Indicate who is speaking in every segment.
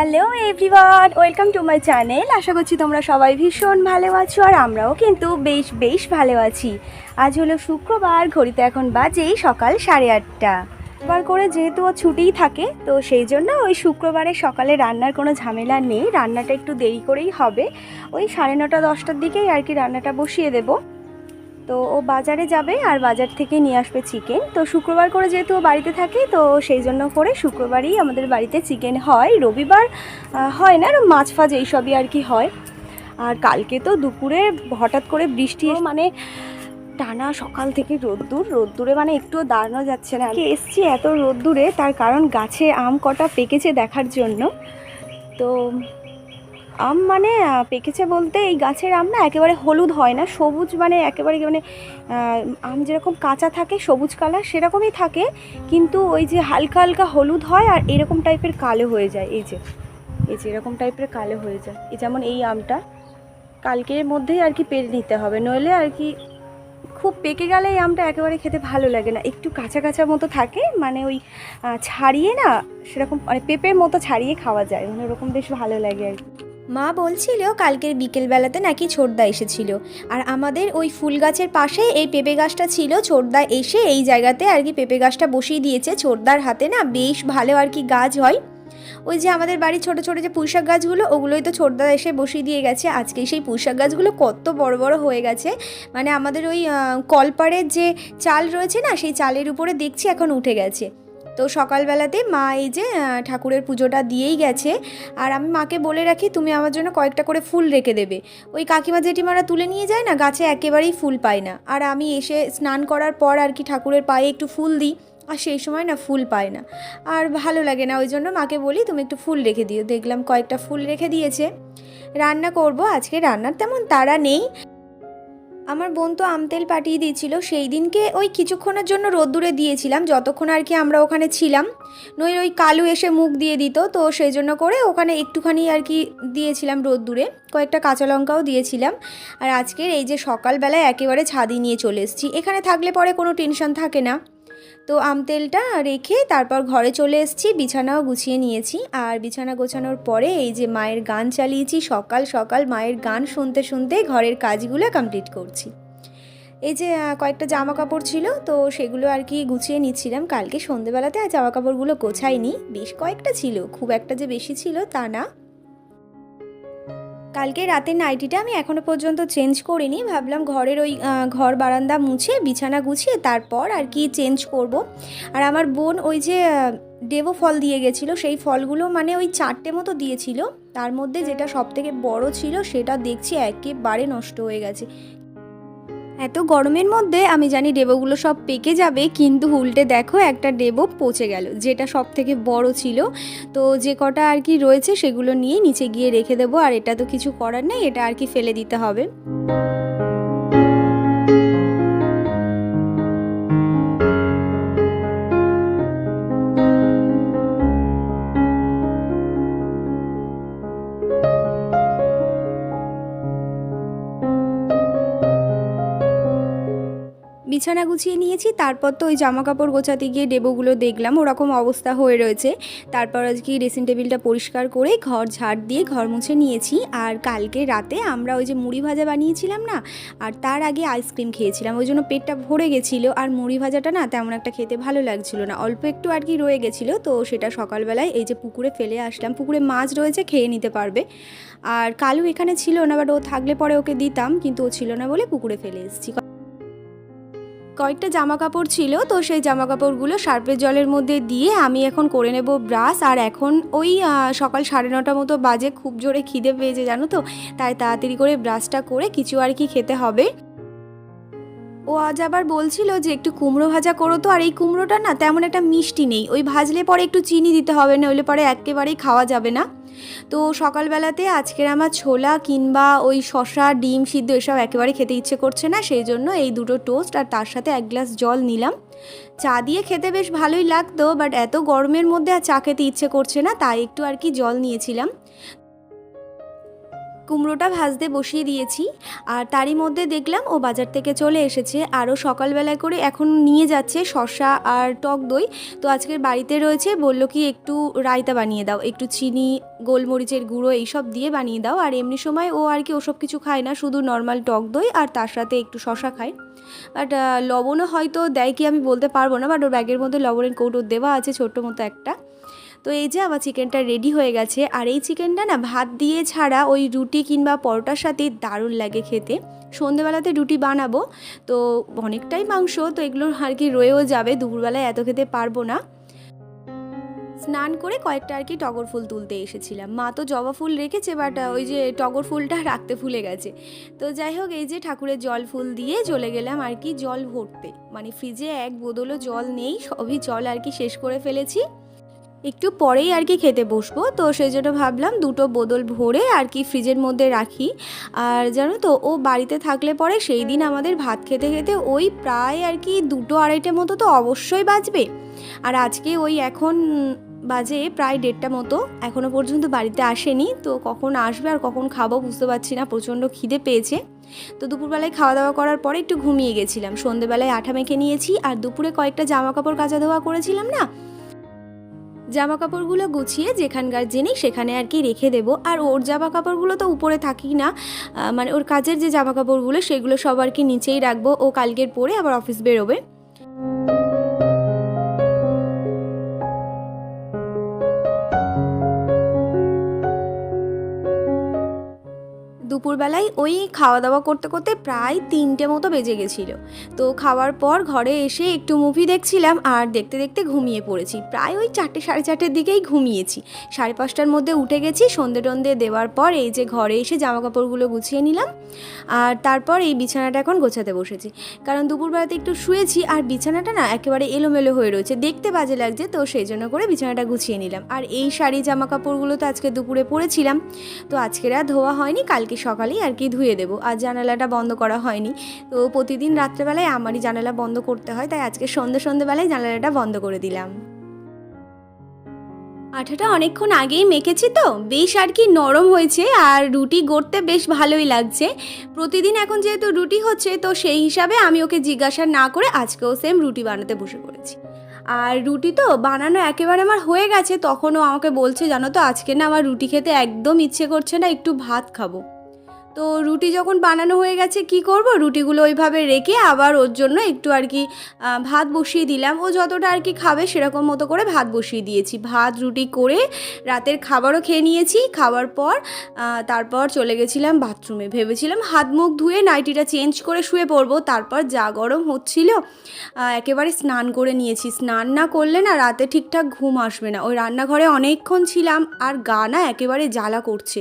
Speaker 1: Hello everyone, welcome to my channel. আশা করছি তোমরা সবাই ভীষণ ভালো আছো আর আমরাও কিন্তু বেশ বেশ ভালো আছি। আজ হলো শুক্রবার, ঘড়িতে এখন বাজেই সকাল সাড়ে আটটা। বার করে যেহেতু ও ছুটিই থাকে, তো সেই জন্য ওই শুক্রবারে সকালে রান্নার কোনো ঝামেলা নেই। রান্নাটা একটু দেরি করেই হবে। ওই সাড়ে নটা, দশটার দিকেই আর কি রান্নাটা বসিয়ে দেবো। তো ও বাজারে যাবে আর বাজার থেকে নিয়ে আসবে চিকেন তো শুক্রবার করে যেহেতু ও বাড়িতে থাকে, তো সেই জন্য করে শুক্রবারই আমাদের বাড়িতে চিকেন হয়। রবিবার হয় না, আর মাছ ফাছ এইসবই আর কি হয়। আর কালকে তো দুপুরে হঠাৎ করে বৃষ্টি মানে টানা সকাল থেকে রোদ্দুর। রোদ্দুরে মানে একটুও দাঁড়ানো যাচ্ছে না। এসছি এত রোদ্দুরে, তার কারণ গাছে আম কটা পেকেছে দেখার জন্য। তো আম মানে পেকেছে বলতে এই গাছের আম না একেবারে হলুদ হয় না, সবুজ মানে একেবারে মানে আম যেরকম কাঁচা থাকে, সবুজ কালার সেরকমই থাকে, কিন্তু ওই যে হালকা হালকা হলুদ হয় আর এরকম টাইপের কালো হয়ে যায়, এই যে এই যে এরকম টাইপের কালো হয়ে যায়। এই যেমন এই আমটা কালকের মধ্যেই আর কি পেরে নিতে হবে, নইলে আর কি খুব পেকে গেলে এই আমটা একেবারে খেতে ভালো লাগে না। একটু কাঁচা কাঁচা মতো থাকে মানে ওই ছাড়িয়ে না সেরকম মানে পেঁপের মতো ছাড়িয়ে খাওয়া যায় মানে ওরকম বেশ ভালো লাগে আর কি।
Speaker 2: মা বলছিল কালকের বিকেলবেলাতে নাকি ছোটদা এসেছিল। আর আমাদের ওই ফুল গাছের পাশে এই পেঁপে গাছটা ছিল, ছোটদা এসে এই জায়গাতে আর কি পেঁপে গাছটা বসিয়ে দিয়েছে। ছোটদার হাতে না বেশ ভালো আর কি গাছ হয়। ওই যে আমাদের বাড়ির ছোট ছোট যে পুঁইশাক গাছগুলো, ওগুলোই তো ছোটদা এসে বসিয়ে দিয়ে গেছে। আজকে সেই পুঁইশাক গাছগুলো কত বড় বড় হয়ে গেছে। মানে আমাদের ওই কলপাড়ের যে চাল রয়েছে না, সেই চালের উপরে দেখছি এখন উঠে গেছে। তো সকালবেলাতে মা এই যে ঠাকুরের পুজোটা দিয়েই গেছে। আর আমি মাকে বলে রাখি, তুমি আমার জন্য কয়েকটা করে ফুল রেখে দেবে। ওই কাকিমা জেঠিমারা তুলে নিয়ে যায় না, গাছে একেবারেই ফুল পায় না। আর আমি এসে স্নান করার পর আর কি ঠাকুরের পায়ে একটু ফুল দিই, আর সেই সময় না ফুল পায় না। আর ভালো লাগে না, ওই জন্য মাকে বলি, তুমি একটু ফুল রেখে দিও। দেখলাম কয়েকটা ফুল রেখে দিয়েছে। রান্না করব, আজকে রান্নার তেমন তারা নেই। আমার বোন তো আমতেল পাঠিয়ে দিয়েছিল, সেই দিনকে ওই কিছুক্ষণের জন্য রোদ্দুরে দিয়েছিলাম, যতক্ষণ আর কি আমরা ওখানে ছিলাম। নই ওই কালু এসে মুখ দিয়ে দিত, তো সেই জন্য করে ওখানে একটুখানি আর কি দিয়েছিলাম রোদ্দুরে, কয়েকটা কাঁচা লঙ্কাও দিয়েছিলাম। আর আজকের এই যে সকালবেলায় একেবারে ছাদি নিয়ে চলে এসেছি, এখানে থাকলে পরে কোনো টেনশন থাকে না। তো আম তেলটা রেখে তারপর ঘরে চলে এসেছি, বিছানাও গুছিয়ে নিয়েছি। আর বিছানা গোছানোর পরে এই যে মায়ের গান চালিয়েছি, সকাল সকাল মায়ের গান শুনতে শুনতে ঘরের কাজগুলো কমপ্লিট করছি। এই যে কয়েকটা জামা কাপড় ছিল, তো সেগুলো আর কি গুছিয়ে নিচ্ছিলাম। কালকে সন্ধেবেলাতে আর জামা কাপড়গুলো গোছাইনি। বেশ কয়েকটা ছিল, খুব একটা যে বেশি ছিল তা না। কালকে রাতের নাইটিটা আমি এখনও পর্যন্ত চেঞ্জ করিনি। ভাবলাম ঘরের ওই ঘর বারান্দা মুছে, বিছানা গুছিয়ে তারপর আর কি চেঞ্জ করব। আর আমার বোন ওই যে ডেবো ফল দিয়ে গেছিল, সেই ফলগুলো মানে ওই চারটে মতো দিয়েছিল। তার মধ্যে যেটা সব থেকে বড় ছিল, সেটা দেখছি একেবারে নষ্ট হয়ে গেছে। এত গরমের মধ্যে আমি জানি ডেবোগুলো সব পেকে যাবে, কিন্তু উল্টে দেখো একটা ডেবো পচে গেল, যেটা সব থেকে বড় ছিল। তো যে কটা আর কি রয়েছে সেগুলো নিয়ে নিচে গিয়ে রেখে দেবো, আর এটা তো কিছু করার নেই, এটা আর কি ফেলে দিতে হবে। বিছানা গুছিয়ে নিয়েছি, তারপর তো ওই জামা কাপড় গোছাতে গিয়ে ডেবোগুলো দেখলাম, ওরকম অবস্থা হয়ে রয়েছে। তারপর আজকে ড্রেসিং টেবিলটা পরিষ্কার করে ঘর ঝাড় দিয়ে ঘর মুছে নিয়েছি, আর কালকে রাতে আমরা ওই যে মুড়ি ভাজা বানিয়েছিলাম না, আর তার আগে আইসক্রিম খেয়েছিলাম। ওই জন্য পেটটা ভরে গেছিল, আর মুড়ি ভাজাটা না তেমন একটা খেতে ভালো লাগছিল না। অল্প একটু আর কি রয়ে গেছিল, তো সেটা সকালবেলায় এই যে পুকুরে ফেলে আসলাম। পুকুরে মাছ রয়েছে, খেয়ে নিতে পারবে। আর কালু এখানে ছিল না বাট ও থাকলে পরে ওকে দিতাম, কিন্তু ও ছিল না বলে পুকুরে ফেলে এসেছি। কয়েকটা জামা কাপড় ছিল, তো সেই জামা কাপড়গুলো সার্পের জলের মধ্যে দিয়ে আমি এখন করে নেব ব্রাশ। আর এখন ওই সকাল সাড়ে নটা মতো বাজে, খুব জোরে খিদে পেয়েছে, জানো তো? তাই তাড়াতাড়ি করে ব্রাশটা করে কিছু আর কি খেতে হবে। ও আজ আবার বলছিল যে একটু কুমড়ো ভাজা করো তো, আর এই কুমড়োটা না তেমন একটা মিষ্টি নেই। ওই ভাজলে পরে একটু চিনি দিতে হবে না নইলে পরে একেবারেই খাওয়া যাবে না। তো সকালবেলাতে আজকের আমার ছোলা কিংবা ওই শশা ডিম সিদ্ধ এসব একেবারে খেতে ইচ্ছে করছে না, সেই জন্য এই দুটো টোস্ট আর তার সাথে এক গ্লাস জল নিলাম। চা দিয়ে খেতে বেশ ভালোই লাগতো, বাট এত গরমের মধ্যে আর চা খেতে ইচ্ছে করছে না, তাই একটু আর কি জল নিয়েছিলাম। কুমড়োটা ভাজতে বসিয়ে দিয়েছি আর তারই মধ্যে দেখলাম ও বাজার থেকে চলে এসেছে আরও সকালবেলায় করে এখন নিয়ে যাচ্ছে শসা আর টক দই। তো আজকের বাড়িতে রয়েছে, বলল কি একটু রায়তা বানিয়ে দাও, একটু চিনি, গোলমরিচের গুঁড়ো এইসব দিয়ে বানিয়ে দাও। আর এমনি সময় ও আর কি ওসব কিছু খায় না, শুধু নর্মাল টক দই আর তার সাথে একটু শসা খায়। বাট লবণও হয়তো দেয় কি আমি বলতে পারব না বাট ওর ব্যাগের মধ্যে লবণের কৌটো দেওয়া আছে, ছোট্ট মতো একটা। তো এই যে আমার চিকেনটা রেডি হয়ে গেছে, আর এই চিকেনটা না ভাত দিয়ে ছাড়া ওই রুটি কিংবা পরোটার সাথে দারুণ লাগে খেতে। সন্ধেবেলাতে রুটি বানাবো, তো অনেকটাই মাংস, তো এগুলো আর কি রয়েও যাবে, দুপুরবেলায় এত খেতে পারব না। স্নান করে কয়েকটা আর কি টগর ফুল তুলতে এসেছিলাম। মা তো জবা ফুল রেখেছে বাট ওই যে টগর ফুলটা রাখতে ভুলে গেছে। তো যাই হোক, এই যে ঠাকুরের জল ফুল দিয়ে চলে গেলাম আর কি জল ভরতে। মানে ফ্রিজে এক বোতলও জল নেই, সবই জল আর কি শেষ করে ফেলেছি। একটু পরেই আর কি খেতে বসবো। তো সেই জন্য ভাবলাম দুটো বোতল ভরে আর কি ফ্রিজের মধ্যে রাখি। আর জানো তো, ও বাড়িতে থাকলে পরে সেই দিন আমাদের ভাত খেতে খেতে ওই প্রায় আর কি দুটো আড়াইটে মতো তো অবশ্যই বাজবে। আর আজকে ওই এখন বাজে প্রায় দেড়টা মতো এখনও পর্যন্ত বাড়িতে আসেনি। তো কখন আসবে আর কখন খাব বুঝতে পারছি না, প্রচণ্ড খিদে পেয়েছে। তো দুপুরবেলায় খাওয়া দাওয়া করার পরে একটু ঘুমিয়ে গেছিলাম। সন্ধেবেলায় আঠা মেখে নিয়েছি আর দুপুরে কয়েকটা জামা কাপড় কাচা ধোয়া করেছিলাম না জামা কাপড়গুলো গুছিয়ে যেখানকার জিনিস সেখানে আর কি রেখে দেবো। আর ওর জামা কাপড়গুলো তো উপরে থাকি না। মানে ওর কাজের যে জামা কাপড়গুলো সেগুলো সব আর কি নিচেই রাখব। ও কালকের পরে আবার অফিস বেরোবে। দুপুরবেলায় ওই খাওয়া দাওয়া করতে করতে প্রায় তিনটে মতো বেজে গেছিল। তো খাওয়ার পর ঘরে এসে একটু মুভি দেখছিলাম আর দেখতে দেখতে ঘুমিয়ে পড়েছি। প্রায় ওই চারটে সাড়ে চারটের দিকেই ঘুমিয়েছি। সাড়ে পাঁচটার মধ্যে উঠে গেছি, সন্ধে টন্ধে দেওয়ার পর এই যে ঘরে এসে জামা কাপড়গুলো গুছিয়ে নিলাম আর তারপর এই বিছানাটা এখন গোছাতে বসেছি। কারণ দুপুরবেলাতে একটু শুয়েছি আর বিছানাটা না একেবারে এলোমেলো হয়ে রয়েছে। দেখতে বাজে লাগছে, তো সেই জন্য করে বিছানাটা গুছিয়ে নিলাম। আর এই শাড়ি জামা কাপড়গুলো তো আজকে দুপুরে পরেছিলাম। তো আজকের আর ধোয়া হয়নি, কালকে সকালেই আর কি ধুয়ে দেবো। আর জানালাটা বন্ধ করা হয়নি। তো প্রতিদিন রাত্রেবেলায় আমারই জানালা বন্ধ করতে হয়, তাই আজকে সন্ধে সন্ধেবেলায় জানালাটা বন্ধ করে দিলাম। আঠাটা অনেকক্ষণ আগেই মেখেছি তো, বেশ আর কি নরম হয়েছে আর রুটি গড়তে বেশ ভালোই লাগছে। প্রতিদিন এখন যেহেতু রুটি হচ্ছে, তো সেই হিসাবে আমি ওকে জিজ্ঞাসা না করে আজকেও সেম রুটি বানাতে বসে পড়েছি। আর রুটি তো বানানো একেবারে আমার হয়ে গেছে, তখনও আমাকে বলছে, জানো তো, আজকে না আমার রুটি খেতে একদম ইচ্ছে করছে না, একটু ভাত খাব। তো রুটি যখন বানানো হয়ে গেছে, কি করব? রুটিগুলো ওইভাবে রেখে আবার ওর জন্য একটু আর কি ভাত বসিয়ে দিলাম। ও যতটা আর কি খাবে সেরকম মতো করে ভাত বসিয়ে দিয়েছি। ভাত, রুটি করে রাতের খাবারও খেয়ে নিয়েছি। খাওয়ার পর তারপর চলে গেছিলাম বাথরুমে। ভেবেছিলাম হাত মুখ ধুয়ে নাইটিটা চেঞ্জ করে শুয়ে পড়ব। তারপর যা গরম হচ্ছিল একেবারে স্নান করে নিয়েছি। স্নান না করলে না রাতে ঠিকঠাক ঘুম আসবে না। ওই রান্নাঘরে অনেকক্ষণ ছিলাম আর গা না একেবারে জ্বালা করছে।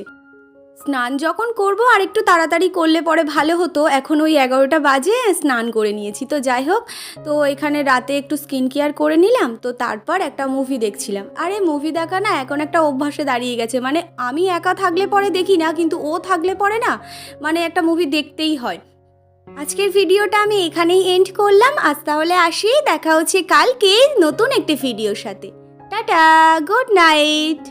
Speaker 2: স্নান যখন করব আর একটু তাড়াতাড়ি করলে পরে ভালো হতো, এখন ওই এগারোটা বাজে, স্নান করে নিয়েছি। তো যাই হোক, তো এখানে রাতে একটু স্কিন কেয়ার করে নিলাম, তো তারপর একটা মুভি দেখছিলাম। আরে মুভি দেখা না, এখন একটা অভ্যাসে দাঁড়িয়ে গেছে। মানে আমি একা থাকলে পরে দেখি না, কিন্তু ও থাকলে পরে না মানে একটা মুভি দেখতেই হয়। আজকের ভিডিওটা আমি এখানেই এন্ড করলাম। আজ তাহলে আসি, দেখা হচ্ছে কালকে নতুন একটি ভিডিওর সাথে। Tata good night